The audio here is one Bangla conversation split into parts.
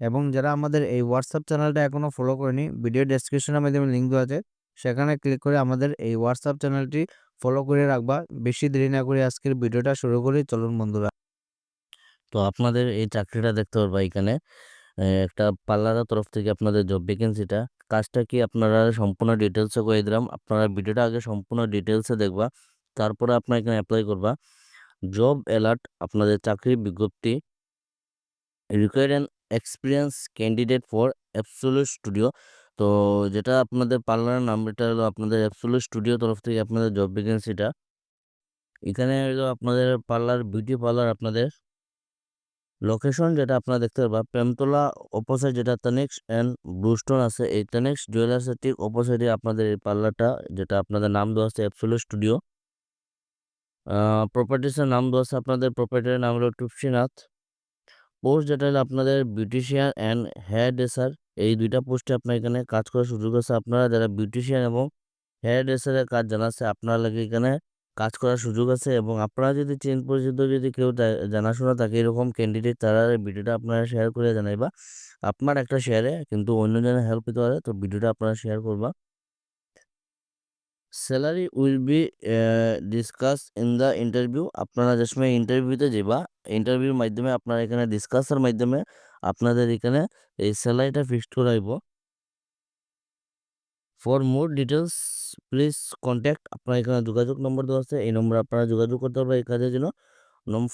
এবং যারা আমাদের এই হোয়াটসঅ্যাপ চ্যানেলটা এখনও ফলো করেনি ভিডিও ডেসক্রিপশনের মাধ্যমে লিঙ্ক দেওয়া আছে, সেখানে ক্লিক করে আমাদের এই হোয়াটসঅ্যাপ চ্যানেলটি ফলো করে রাখবা। বেশি দেরি না করে আজকের ভিডিওটা শুরু করি, চলুন বন্ধুরা। তো আপনাদের এই চাকরিটা দেখতে পারবা এখানে। একটা পার্লারের তরফ থেকে আপনাদের জব ভ্যাকেন্সিটা কাজটা কি আপনারা সম্পূর্ণ ডিটেলসে করে দিলাম। আপনারা ভিডিওটা আগে সম্পূর্ণ ডিটেলসে দেখবা, তারপরে আপনার এখানে অ্যাপ্লাই করবা। জব অ্যালার্ট আপনাদের চাকরির বিজ্ঞপ্তি required an experience candidate for absolute studio তো যেটা আপনাদের পার্লারের নাম এটা হলো আপনাদের অ্যাবসোলুট স্টুডিও তরফ থেকে আপনাদের জব ভ্যাকেন্সিটা এখানে হলো আপনাদের পার্লার বিউটি পার্লার আপনাদের লোকেশন যেটা আপনারা দেখতে পারবা। প্রেমতলা অপোসাইড যেটা তানেক্স অ্যান্ড ব্লুস্টোন আছে। এই তানেক্স জুয়েলার্সের অপোসাইডে আপনাদের এই পার্লারটা যেটা আপনাদের নাম দেওয়া আছে অ্যাবসোলুট স্টুডিও প্রপার্টিসের নাম দেওয়া আছে আপনাদের। প্রপার্টির নাম হলো টুপসিনাথ পোস্ট যেটা হলো আপনাদের বিউটিশিয়ান অ্যান্ড হেয়ার ড্রেসার এই দুইটা পোস্টে আপনার এখানে কাজ করার সুযোগ আছে। আপনারা যারা বিউটিশিয়ান এবং হেয়ার ড্রেসারের কাজ জানাচ্ছে, আপনার লাগে এখানে কাজ করার সুযোগ আছে এবং আপনারা যদি চেন পরিচিত যদি কেউ জানাশোনা থাকে, এরকম ক্যান্ডিডেট তারা ভিডিওটা আপনারা শেয়ার করে জানাইবা। আপনার একটা শেয়ারে কিন্তু অন্যজনের হেল্প পেতে পারে, তো ভিডিওটা আপনারা শেয়ার করবা। Salary will be discuss in the interview আপনারা যে সময় ইন্টারভিউতে যাবা ইন্টারভিউর মাধ্যমে আপনারা এখানে ডিসকাসের মাধ্যমে আপনাদের এখানে এই স্যালারিটা fixed করাইব for more details please contact আপনার এখানে যোগাযোগ নম্বর দেওয়া আছে, এই নম্বরে আপনারা যোগাযোগ করতে পারবেন এই কাজের জন্য।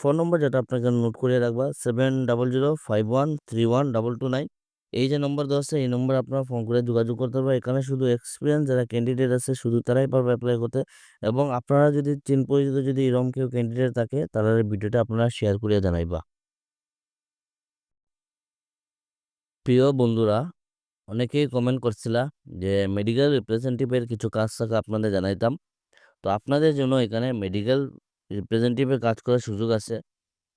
ফোন নম্বর যেটা আপনার এখানে নোট করে রাখবা seven double zero five one three one double two nine এই যে নম্বর দেওয়া আছে, এই নম্বরে আপনারা ফোন করে যোগাযোগ করতে পারবেন। এখানে শুধু এক্সপিরিয়েন্স যারা ক্যান্ডিডেট আছে, শুধু তারাই পারবে অ্যাপ্লাই করতে। এবং আপনারা যদি চিন পরিচিত যদি এরকম কেউ ক্যান্ডিডেট থাকে তারা ভিডিওটা আপনারা শেয়ার করে জানাইবা প্রিয় বন্ধুরা, অনেকেই কমেন্ট করছিলা যে মেডিকেল রিপ্রেজেন্টেটিভের কিছু কাজ থাকে আপনাদের জানাইতাম। তো আপনাদের জন্য এখানে মেডিকেল রিপ্রেজেন্টেটিভের কাজ করার সুযোগ আছে।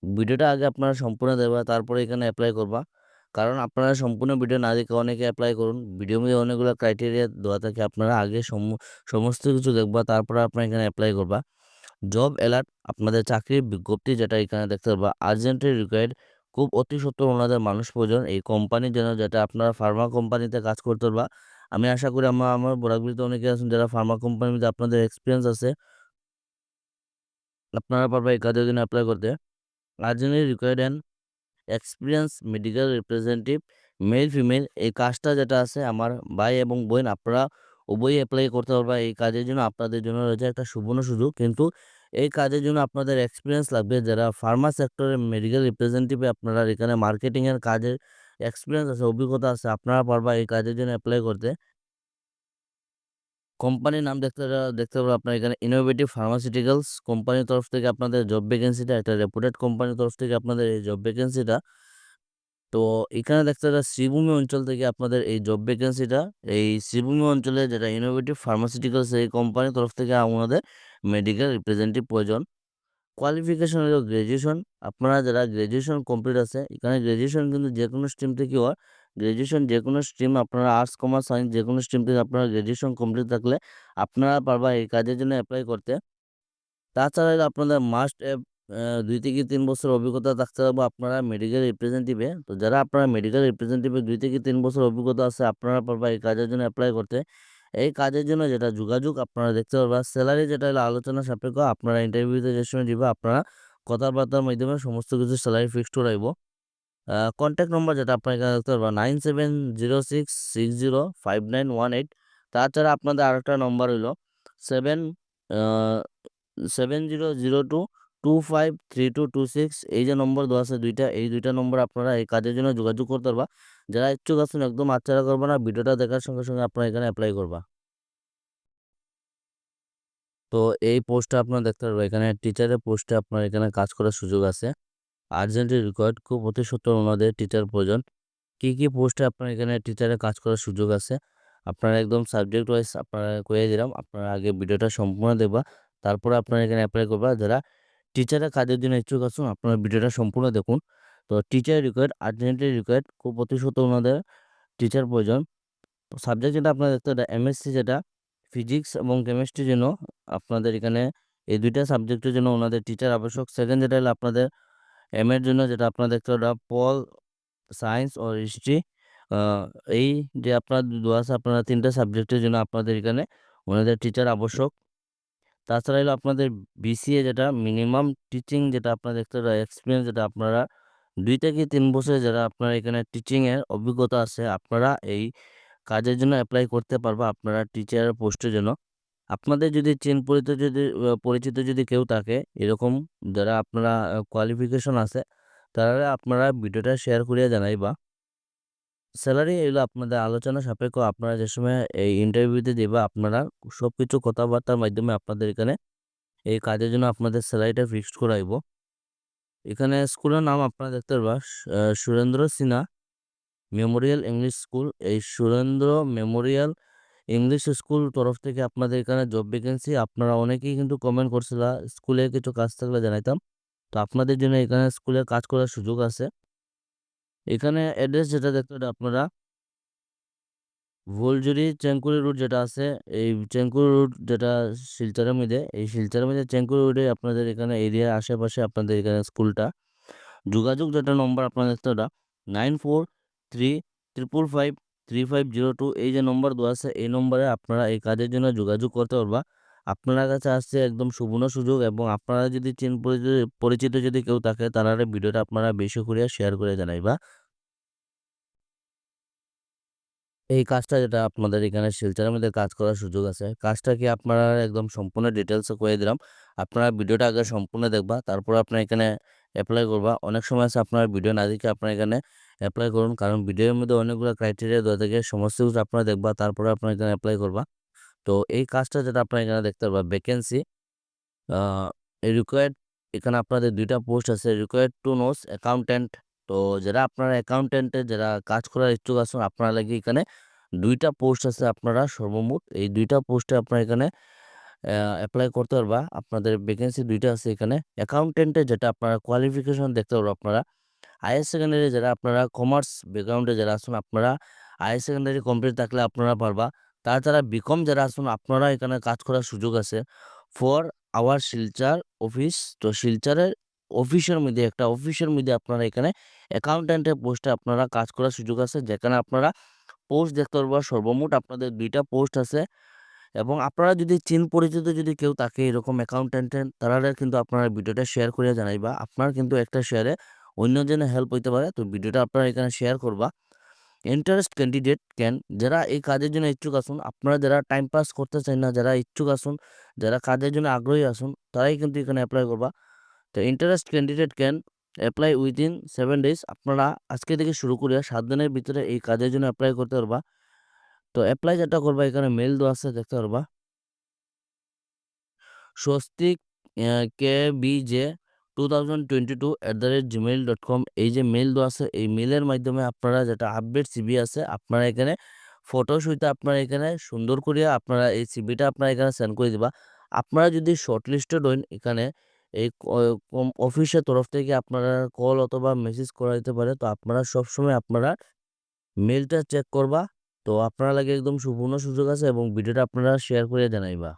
ভিডিওটা আগে আপনারা সম্পূর্ণ দেবা তারপরে এখানে অ্যাপ্লাই করবা। কারণ আপনারা সম্পূর্ণ ভিডিও না দেখে অনেকে অ্যাপ্লাই করুন। ভিডিও মধ্যে অনেকগুলো ক্রাইটেরিয়া দেওয়া থাকে। আপনারা আগে সম- সমস্ত কিছু দেখবা, তারপরে আপনারা এখানে অ্যাপ্লাই করবা। জব অ্যালার্ট আপনাদের চাকরির বিজ্ঞপ্তি যেটা এখানে দেখতে পারবা। আর্জেন্টলি রিকোয়ার্ড খুব অতি সত্বর ওনাদের মানুষ প্রয়োজন। এই কোম্পানির জন্য যেটা আপনারা ফার্মা কোম্পানিতে কাজ করতে পারবা। আমি আশা করি আমার আমার বরাকবিতে অনেকে আছেন যারা ফার্মা কোম্পানিতে আপনাদের এক্সপিরিয়েন্স আছে। আপনারা পারবা এই কাজের জন্য অ্যাপ্লাই করতে। Urgently required an experience medical representative male female এই কাজটা যেটা আছে আমার ভাই এবং বোন, আপনারা উভয়ই অ্যাপ্লাই করতে পারবা এই কাজের জন্য আপনাদের জন্য রয়েছে একটা সুবর্ণ সুযোগ। কিন্তু এই কাজের জন্য আপনাদের এক্সপিরিয়েন্স লাগবে। যারা ফার্মা সেক্টরে মেডিকেল রিপ্রেজেন্টেটিভে আপনারা এখানে মার্কেটিংয়ের কাজের এক্সপিরিয়েন্স আছে, অভিজ্ঞতা আছে, আপনারা পারবা এই কাজের জন্য অ্যাপ্লাই করতে। কোম্পানির নাম দেখতে দেখতে পারব আপনার এখানে ইনোভেটিভ ফার্মাসিউটিক্যালস কোম্পানির তরফ থেকে আপনাদের জব ভ্যাকেন্সিটা একটা রেপুটেড কোম্পানির তরফ থেকে আপনাদের এই জব ভ্যাকেন্সিটা তো এখানে দেখতে পাচ্ছেন শ্রীভূমি অঞ্চল থেকে আপনাদের এই জব ভ্যাকেন্সিটা এই শ্রীভূমি অঞ্চলে যেটা ইনোভেটিভ ফার্মাসিউটিক্যালস এই কোম্পানির তরফ থেকে আমাদের মেডিকেল রিপ্রেজেন্টেটিভ প্রয়োজন। কোয়ালিফিকেশন হলো গ্র্যাজুয়েশন আপনারা যারা গ্র্যাজুয়েশন কমপ্লিট আছে, এখানে গ্র্যাজুয়েশন কিন্তু যে কোনো স্ট্রিম থেকে হয় গ্র্যাজুয়েশন যে কোনো স্ট্রিম আপনারা আর্টস কমার্স সায়েন্স যে কোনো স্ট্রিম থেকে আপনারা গ্র্যাজুয়েশন কমপ্লিট থাকলে আপনারা পারবা এই কাজের জন্য অ্যাপ্লাই করতে। তাছাড়া আপনাদের মাস্ট দুই থেকে তিন বছর অভিজ্ঞতা থাকতে হবে আপনারা মেডিকেল রিপ্রেজেন্টেটিভে তো যারা আপনারা মেডিকেল রিপ্রেজেন্টেটিভে দুই থেকে তিন বছর অভিজ্ঞতা আছে, আপনারা পারবা এই কাজের জন্য অ্যাপ্লাই করতে। এই কাজের জন্য যেটা যোগাযোগ আপনারা দেখতে পারবা। স্যালারি যেটা হলো আলোচনা সাপেক্ষ, আপনারা ইন্টারভিউতে যে সময় দিবা, আপনারা কথাবার্তার মাধ্যমে সমস্ত কিছু স্যালারি ফিক্সড করাইব। কন্ট্যাক্ট নম্বর যেটা আপনার এখানে দেখতে পারবেন nine seven zero six six zero five nine one eight তাছাড়া আপনাদের আরেকটা নম্বর হইল seven seven zero zero two two five three two two six এই যে নম্বর দেওয়া আছে দুইটা, এই দুইটা নম্বর আপনারা এই কাজের জন্য যোগাযোগ করতে পারবা। যারা ইচ্ছুক আছেন একদম আচ্ছাড়া করবা না, ভিডিওটা দেখার সঙ্গে সঙ্গে আপনারা এখানে অ্যাপ্লাই করবা। তো এই পোস্টটা আপনারা দেখতে পারবেন, এখানে টিচারের পোস্টে আপনার এখানে কাজ করার সুযোগ আছে। আর্জেন্টলি রিকোয়ার্ড খুব অতি সত্বর ওনাদের টিচার প্রয়োজন। কী কী পোস্টে আপনার এখানে টিচারের কাজ করার সুযোগ আছে? আপনারা একদম সাবজেক্ট ওয়াইজ আপনারা কয়ে দিলাম, আপনারা আগে ভিডিওটা সম্পূর্ণ দেখবা, তারপরে আপনারা এখানে অ্যাপ্লাই করবা। যারা টিচারের কাজের জন্য ইচ্ছুক আছেন, আপনারা ভিডিওটা সম্পূর্ণ দেখুন। তো টিচার রিকোয়ার্ড আর্জেন্টলি রিকোয়ার্ড খুব প্রতিশত ওনাদের টিচার প্রয়োজন। সাবজেক্ট যেটা আপনারা দেখতে এটা এমএসসি যেটা ফিজিক্স এবং কেমিস্ট্রির জন্য আপনাদের এখানে এই দুইটা সাবজেক্টের জন্য ওনাদের টিচার আবশ্যক। সেকেন্ড যেটা হলো আপনাদের এম জন্য যেটা আপনারা দেখতে ওটা পল সায়েন্স ও হিস্ট্রি এই যে আপনার দেওয়া আছে, আপনারা তিনটা সাবজেক্টের জন্য আপনাদের এখানে ওনাদের টিচার আবশ্যক। তাছাড়া হলো আপনাদের বিসিএ যেটা মিনিমাম টিচিং যেটা আপনারা দেখতে এক্সপিরিয়েন্স যেটা আপনারা দুই থেকে তিন বছর যারা আপনারা এখানে টিচিংয়ের অভিজ্ঞতা আছে, আপনারা এই কাজের জন্য অ্যাপ্লাই করতে পারবা আপনারা টিচার পোস্টের জন্য। আপনাদের যদি চেন পরিচিত যদি পরিচিত যদি কেউ থাকে, এরকম যারা আপনারা কোয়ালিফিকেশন আছে, তারা আপনারা ভিডিওটা শেয়ার করিয়া জানাইবা স্যালারি এগুলো আপনাদের আলোচনা সাপেক্ষ আপনারা যে সময় এই ইন্টারভিউতে দিবা, আপনারা সব কিছু কথাবার্তার মাধ্যমে আপনাদের এখানে এই কাজের জন্য আপনাদের স্যালারিটা ফিক্সড করাইব। এখানে স্কুলের নাম আপনারা দেখতে পারবা Surendra Sinha memorial English school এই সুরেন্দ্র মেমোরিয়াল ইংলিশ স্কুল তরফ থেকে আপনাদের এখানে জব ভ্যাকেন্সি আপনারা অনেকেই কিন্তু কমেন্ট করছিলা স্কুলে কিছু কাজ থাকলে জানাইতাম। তো আপনাদের জন্য এখানে স্কুলে কাজ করার সুযোগ আছে। এখানে অ্যাড্রেস যেটা দেখতে আপনারা ভুলজুরি চেঙ্কুরি রুট যেটা আছে, এই চেঙ্কুরি রুট যেটা শিলচরের মধ্যে, এই শিলচরের মধ্যে চেঙ্কুরি রুটে আপনাদের এখানে এরিয়ার আশেপাশে আপনাদের এখানে স্কুলটা যোগাযোগ যেটা নম্বর আপনাদের ওটা nine four three triple five three five zero two এই যে নম্বর দেওয়া আছে, এই নম্বরে আপনারা এই কাজের জন্য যোগাযোগ করতে পারবা। আপনার কাছে আসছে একদম সুবর্ণ সুযোগ এবং আপনারা যদি চিন পরিচিত যদি কেউ থাকে, তারা ভিডিওটা আপনারা বেশি করে শেয়ার করে জানাইবা। এই কাজটা যেটা আপনাদের এখানে শিলচরের মধ্যে কাজ করার সুযোগ আছে। কাজটা কি আপনারা একদম সম্পূর্ণ ডিটেলসে করে দিলাম। আপনারা ভিডিওটা আগে সম্পূর্ণ দেখবা, তারপর আপনার এখানে অ্যাপ্লাই করবা। অনেক সময় আছে আপনার ভিডিও না দেখে আপনার এখানে অ্যাপ্লাই করুন। কারণ ভিডিওর মধ্যে অনেকগুলো ক্রাইটেরিয়া দেওয়া থাকে, সমস্ত কিছু আপনারা দেখবা, তারপরে আপনার এখানে অ্যাপ্লাই করবা। তো এই কাজটা যেটা আপনার এখানে দেখতে পারবা ভ্যাকেন্সি রিকোয়ার্ড এখানে আপনাদের দুইটা পোস্ট আছে রিকোয়ার্ড টু নোস অ্যাকাউন্ট্যান্ট তো যারা আপনারা অ্যাকাউন্ট্যান্টে যারা কাজ করার ইচ্ছুক আছেন, আপনারা লাগে এখানে দুইটা পোস্ট আছে আপনারা সর্বমোট এই দুইটা পোস্টে আপনারা এখানে অ্যাপ্লাই করতে পারবা। আপনাদের ভ্যাকেন্সি দুইটা আছে এখানে। অ্যাকাউন্টেন্টে যেটা আপনারা কোয়ালিফিকেশন দেখতে পারব আপনারা। হায়ার সেকেন্ডারি যারা আপনারা কমার্স ব্যাকগ্রাউন্ডে যারা আসুন আপনারা হায়ার সেকেন্ডারি কমপ্লিট থাকলে আপনারা পারবা। তাছাড়া বিকম যারা আসুন আপনারা এখানে কাজ করার সুযোগ আছে। ফর আওয়ার শিলচার অফিস তো শিলচারের অফিসের মধ্যে একটা অফিসের মধ্যে আপনারা এখানে অ্যাকাউন্ট্যান্টের পোস্টে আপনারা কাজ করার সুযোগ আছে। যেখানে আপনারা পোস্ট দেখতে পারবা, সর্বমোট আপনাদের দুইটা পোস্ট আছে। এবং আপনারা যদি চিন পরিচিত যদি কেউ থাকে এরকম অ্যাকাউন্ট্যান্টের তারা কিন্তু আপনারা ভিডিওটা শেয়ার করে জানাইবা। আপনার কিন্তু একটা শেয়ারে অন্যজনের হেল্প হইতে পারে। তো ভিডিওটা আপনারা এখানে শেয়ার করবা। ইন্টারেস্ট ক্যান্ডিডেট ক্যান যারা এই কাজের জন্য ইচ্ছুক আসুন আপনারা যারা টাইম পাস করতে চান না, যারা ইচ্ছুক আসুন যারা কাজের জন্য আগ্রহী আসুন তারাই কিন্তু এখানে অ্যাপ্লাই করবা। তো interest candidate can apply within seven days আপনারা আজকে থেকে শুরু করে সাত দিনের ভিতরে এই কাজের জন্য অ্যাপ্লাই করতে পারবা। তো অ্যাপ্লাই যেটা করবা, এখানে মেল দেওয়া আছে, দেখতে পারবা। Swastik K B J two thousand twenty two at the rate gmail dot com এই যে মেল দেওয়া আছে, এই মেলের মাধ্যমে আপনারা যেটা আপডেট সিবি আছে, আপনারা এখানে ফটো সহিত আপনারা এখানে সুন্দর করিয়া আপনারা এই সিবিটা আপনারা এখানে সেন্ড করে দিবা। আপনারা যদি শর্ট লিস্টেড হন এখানে, এই অফিসের তরফ থেকে আপনারা কল অথবা মেসেজ করা যেতে পারে, তো আপনারা সবসময় আপনারা মেলটা চেক করবা। তো আপনারা লাগে একদম সুপূর্ণ সুযোগ আছে এবং ভিডিওটা আপনারা শেয়ার করে জানাইবা।